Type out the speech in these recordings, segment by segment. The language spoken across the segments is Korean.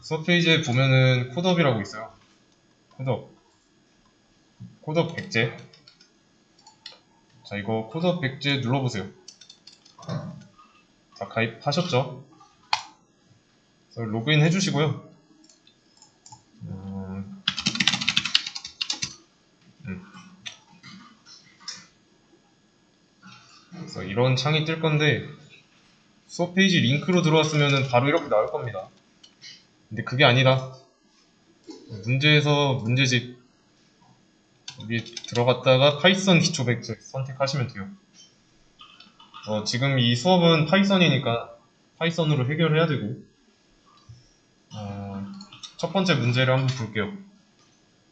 수업 페이지에 보면은 코드업이라고 있어요. 코드업. 코드업 백제. 자, 이거 코드업 백제 눌러보세요. 다 가입하셨죠? 로그인 해주시고요. 음, 음. 이런 창이 뜰 건데 수업 페이지 링크로 들어왔으면 바로 이렇게 나올 겁니다. 근데 그게 아니라 문제에서 문제집 여기 들어갔다가 파이썬 기초 백제 선택하시면 돼요. 어, 지금 이 수업은 파이썬이니까 파이썬으로 해결해야 되고 어, 첫 번째 문제를 한번 볼게요.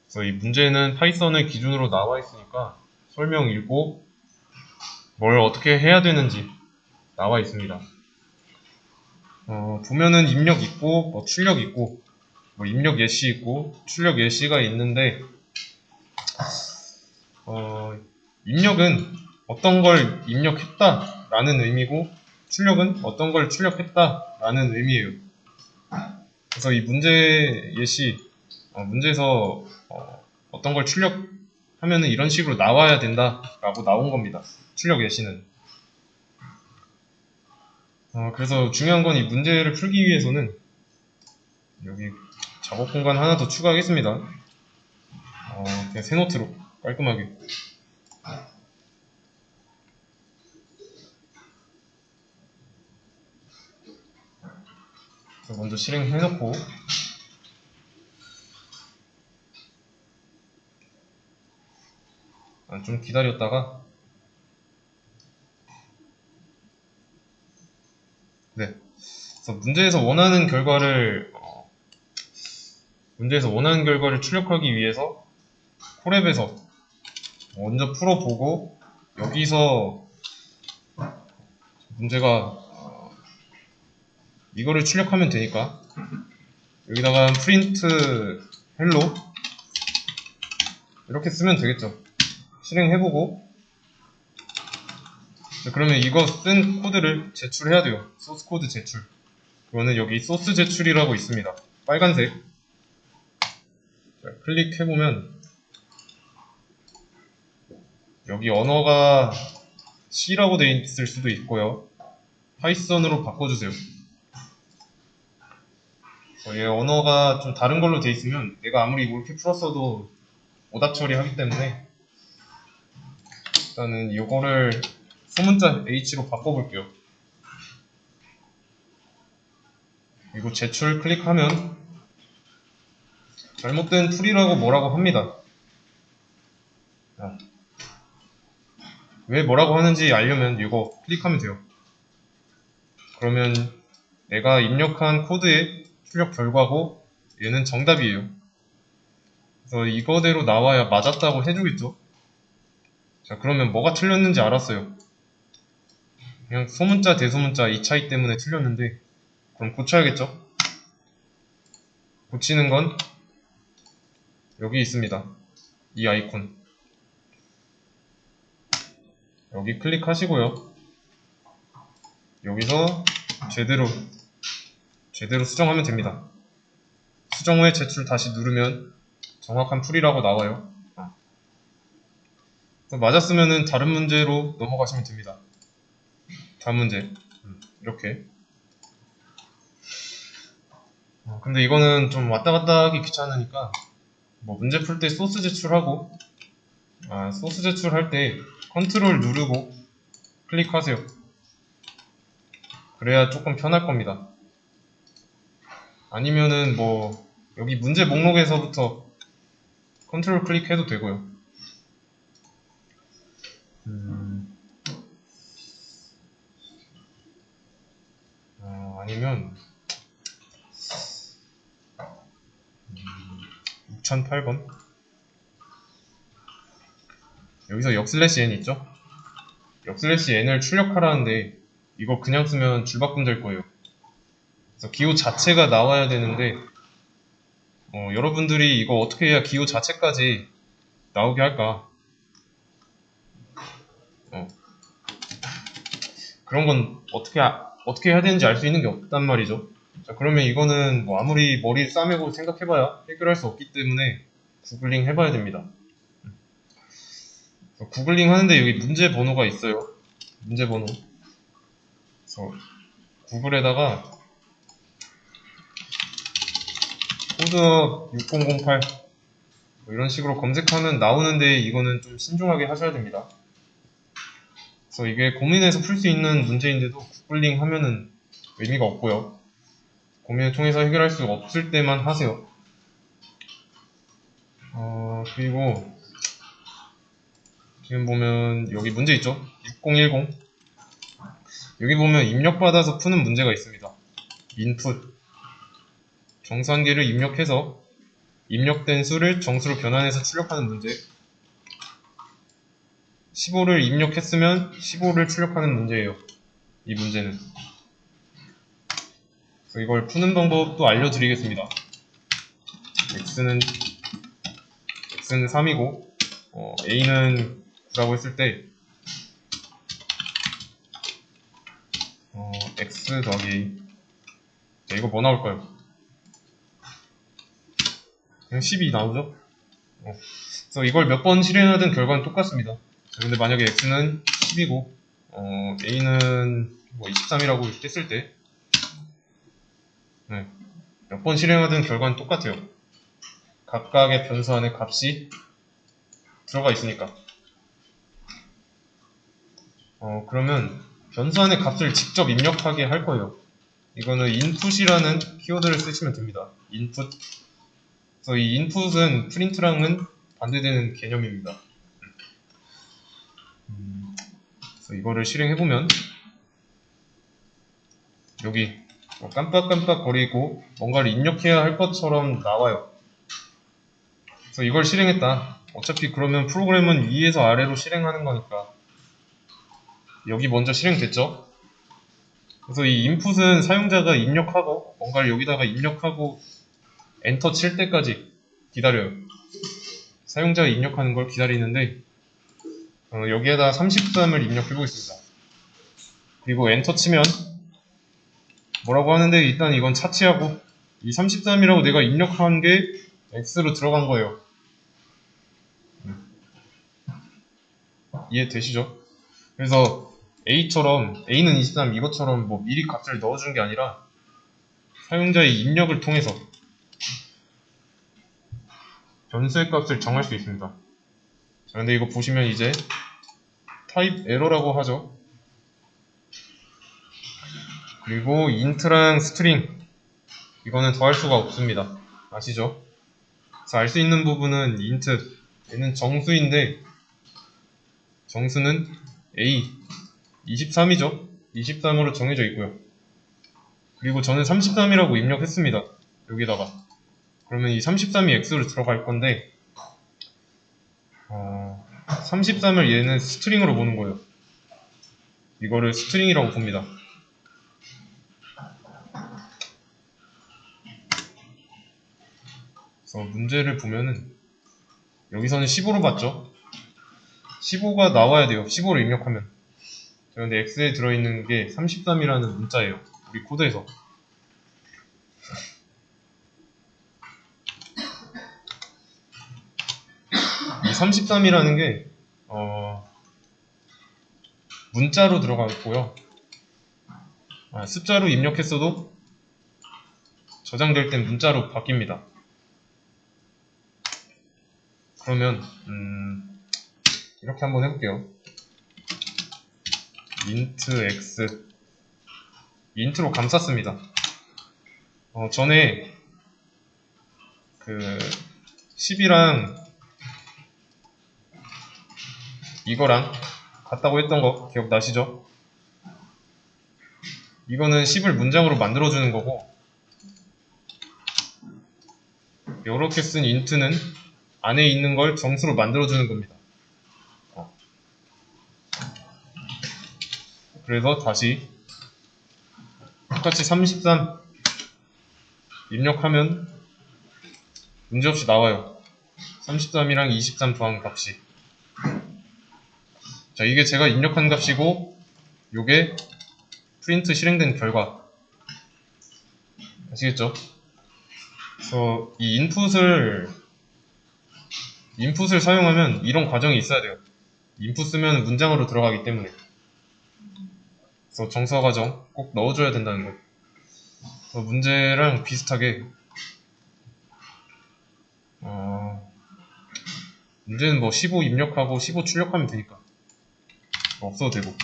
그래서 이 문제는 파이썬을 기준으로 나와 있으니까 설명 읽고 뭘 어떻게 해야 되는지 나와 있습니다. 어, 보면은 입력 있고 뭐 출력 있고 뭐 입력 예시 있고 출력 예시가 있는데 어, 입력은 어떤 걸 입력했다 라는 의미고 출력은 어떤 걸 출력했다 라는 의미예요. 그래서 이 문제 예시 어, 문제에서 어, 떤걸 출력하면은 이런 식으로 나와야 된다 라고 나온 겁니다. 출력 예시는. 어, 그래서 중요한 건 이 문제를 풀기 위해서는 여기 작업 공간 하나 더 추가하겠습니다. 어, 그냥 새 노트로 깔끔하게. 먼저 실행해놓고 아, 좀 기다렸다가 네. 그래서 문제에서 원하는 결과를 어, 문제에서 원하는 결과를 출력하기 위해서 콜앱에서 먼저 풀어보고 여기서 문제가 어, 이거를 출력하면 되니까 여기다가 프린트 헬로 이렇게 쓰면 되겠죠. 실행해보고 네, 그러면 이거 쓴 코드를 제출해야 돼요. 소스 코드 제출. 그거는 여기 소스 제출이라고 있습니다. 빨간색. 자, 클릭해보면 여기 언어가 C라고 되어 있을 수도 있고요. 파이썬으로 바꿔주세요. 어, 얘 언어가 좀 다른 걸로 되어 있으면 내가 아무리 이렇게 풀었어도 오답 처리하기 때문에 일단은 이거를 소문자 H로 바꿔볼게요. 그리고 제출 클릭하면 잘못된 풀이라고 뭐라고 합니다. 자, 왜 뭐라고 하는지 알려면 이거 클릭하면 돼요. 그러면 내가 입력한 코드의 출력 결과고 얘는 정답이에요. 그래서 이거대로 나와야 맞았다고 해주겠죠? 자, 그러면 뭐가 틀렸는지 알았어요. 그냥 소문자, 대소문자 이 차이 때문에 틀렸는데, 그럼 고쳐야겠죠? 고치는 건 여기 있습니다. 이 아이콘. 여기 클릭하시고요. 여기서 제대로, 제대로 수정하면 됩니다. 수정 후에 제출 다시 누르면 정확한 풀이라고 나와요. 맞았으면은 다른 문제로 넘어가시면 됩니다. 다음 문제. 음, 이렇게. 어, 근데 이거는 좀 왔다 갔다 하기 귀찮으니까, 뭐 문제 풀 때 소스 제출하고, 아, 소스 제출할 때 컨트롤 누르고 클릭하세요. 그래야 조금 편할 겁니다. 아니면은 뭐, 여기 문제 목록에서부터 컨트롤 클릭해도 되고요. 음, 어, 아니면 6008번 여기서 역슬래시 n 있죠? 역슬래시 n을 출력하라는데 이거 그냥 쓰면 줄바꿈 될 거예요. 그래서 기호 자체가 나와야 되는데 어, 여러분들이 이거 어떻게 해야 기호 자체까지 나오게 할까? 어. 그런 건 어떻게 아- 어떻게 해야 되는지 알 수 있는 게 없단 말이죠. 자, 그러면 이거는 뭐 아무리 머리 싸매고 생각해봐야 해결할 수 없기 때문에 구글링 해봐야 됩니다. 구글링 하는데 여기 문제 번호가 있어요. 문제 번호. 그래서 구글에다가 코드 6008 뭐 이런 식으로 검색하면 나오는데 이거는 좀 신중하게 하셔야 됩니다. 그래서 이게 고민해서 풀 수 있는 문제인데도 구글링 하면은 의미가 없고요. 고민을 통해서 해결할 수 없을 때만 하세요. 어, 그리고 지금 보면 여기 문제 있죠? 6010 여기 보면 입력받아서 푸는 문제가 있습니다. 인풋 정수한계를 입력해서 입력된 수를 정수로 변환해서 출력하는 문제 15를 입력했으면 15를 출력하는 문제예요. 이 문제는 이걸 푸는 방법도 알려드리겠습니다. x는 x는 3이고 어, a는 9라고 했을 때 어, x 더하기 a 자 이거 뭐 나올까요? 그냥 10이 나오죠? 어. 그래서 이걸 몇 번 실행하든 결과는 똑같습니다. 자, 근데 만약에 x는 10이고 어, a는 뭐 23이라고 했을 때 네. 몇 번 실행하든 결과는 똑같아요. 각각의 변수 안에 값이 들어가 있으니까. 어, 그러면 변수 안에 값을 직접 입력하게 할 거예요. 이거는 input이라는 키워드를 쓰시면 됩니다. input. 그래서 이 input은 print랑은 반대되는 개념입니다. 음, 그래서 이거를 실행해보면 여기 뭐 깜빡깜빡 거리고 뭔가를 입력해야 할 것처럼 나와요. 그래서 이걸 실행했다. 어차피 그러면 프로그램은 위에서 아래로 실행하는 거니까 여기 먼저 실행됐죠? 그래서 이 인풋은 사용자가 입력하고 뭔가를 여기다가 입력하고 엔터 칠 때까지 기다려요. 사용자가 입력하는 걸 기다리는데 어, 여기에다 33을 입력해 보겠습니다. 그리고 엔터 치면 뭐라고 하는데 일단 이건 차치하고 이 33이라고 내가 입력한 게 X로 들어간 거예요. 음. 이해되시죠? 그래서 A처럼 A는 23 이것처럼 뭐 미리 값을 넣어준 게 아니라 사용자의 입력을 통해서 변수의 값을 정할 수 있습니다. 자, 근데 이거 보시면 이제 타입 에러라고 하죠. 그리고 인트랑 스트링 이거는 더할 수가 없습니다. 아시죠? 그래서 알수 있는 부분은 인트 얘는 정수인데 정수는 a 23이죠. 23으로 정해져 있고요. 그리고 저는 33이라고 입력했습니다. 여기다가 그러면 이 33이 x로 들어갈 건데 어, 33을 얘는 스트링으로 보는 거예요. 이거를 스트링이라고 봅니다. 그래서 문제를 보면은 여기서는 15로 봤죠? 15가 나와야 돼요. 15를 입력하면. 그런데 X에 들어있는 게 33이라는 문자예요. 우리 코드에서. 이 33이라는 게 어, 문자로 들어갔고요. 아, 숫자로 입력했어도 저장될 땐 문자로 바뀝니다. 그러면 음, 이렇게 한번 해볼게요. int x 인트로 감쌌습니다. 어, 전에 그 10이랑 이거랑 같다고 했던 거 기억나시죠? 이거는 10을 문장으로 만들어주는 거고 이렇게 쓴 int는 안에 있는 걸 정수로 만들어주는 겁니다. 어. 그래서 다시 똑같이 33 입력하면 문제없이 나와요. 33이랑 23 더한 값이. 자, 이게 제가 입력한 값이고, 요게 프린트 실행된 결과. 아시겠죠? 그래서 이 인풋을 인풋을 사용하면 이런 과정이 있어야 돼요. 인풋 쓰면 문장으로 들어가기 때문에. 그래서 정서 과정 꼭 넣어줘야 된다는 거. 그래서 문제랑 비슷하게 어, 문제는 뭐 15 입력하고 15 출력하면 되니까 뭐 없어도 되고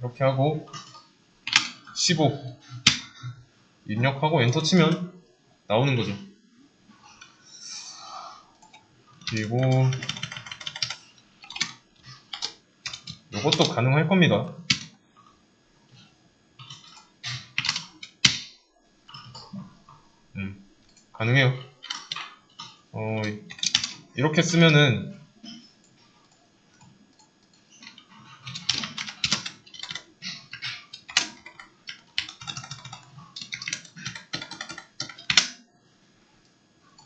이렇게 하고 15 입력하고 엔터 치면 나오는 거죠. 그리고 이것도 가능할 겁니다. 음, 가능해요. 어, 이렇게 쓰면은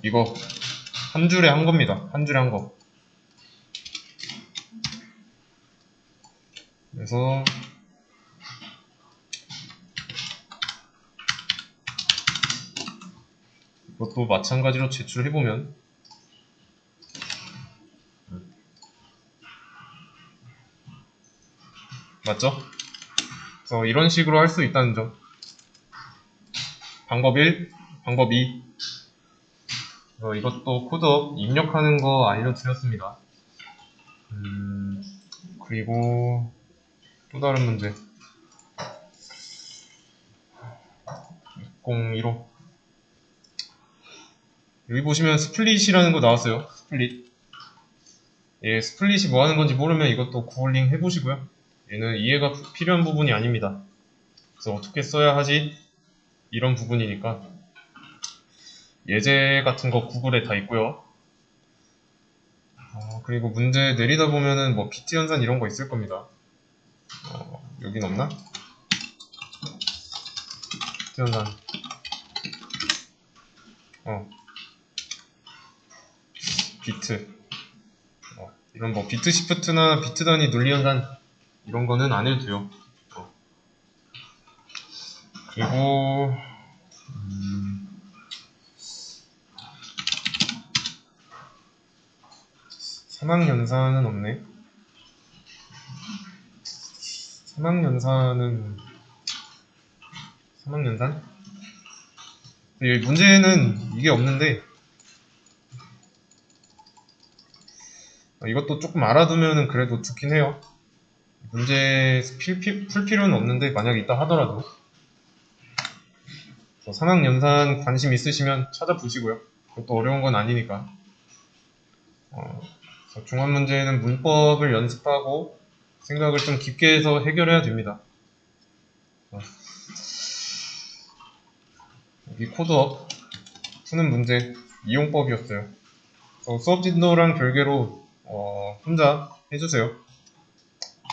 이거 한 줄에 한 겁니다. 한 줄에 한 거. 그래서 이것도 마찬가지로 제출해보면 맞죠? 그래서 이런 식으로 할 수 있다는 점. 방법 1, 방법 2. 어, 이것도 코드업 입력하는 거 알려드렸습니다. 음, 그리고 또 다른 문제. 601호. 여기 보시면 스플릿이라는 거 나왔어요. 스플릿. 예, 스플릿이 뭐 하는 건지 모르면 이것도 구글링 해보시고요. 얘는 이해가 부- 필요한 부분이 아닙니다. 그래서 어떻게 써야 하지? 이런 부분이니까 예제 같은 거 구글에 다 있고요. 어, 그리고 문제 내리다 보면은 뭐 비트 연산 이런 거 있을 겁니다. 어, 여긴 없나? 비트 연산. 어. 비트. 어, 이런 뭐 비트 시프트나 비트 단위 논리 연산 이런 거는 안 해도 돼요. 어. 그리고 음, 사망연산은 없네. 사망연산은 사망연산? 예, 문제는 이게 없는데 어, 이것도 조금 알아두면은 그래도 좋긴 해요. 문제 필, 필- 풀 필요는 없는데 만약 있다 하더라도 사망연산 관심 있으시면 찾아보시고요. 그것도 어려운 건 아니니까. 어, 중간 문제는 문법을 연습하고 생각을 좀 깊게 해서 해결해야 됩니다. 어. 여기 코드업 푸는 문제 이용법이었어요. 수업 진도랑 별개로 어, 혼자 해주세요.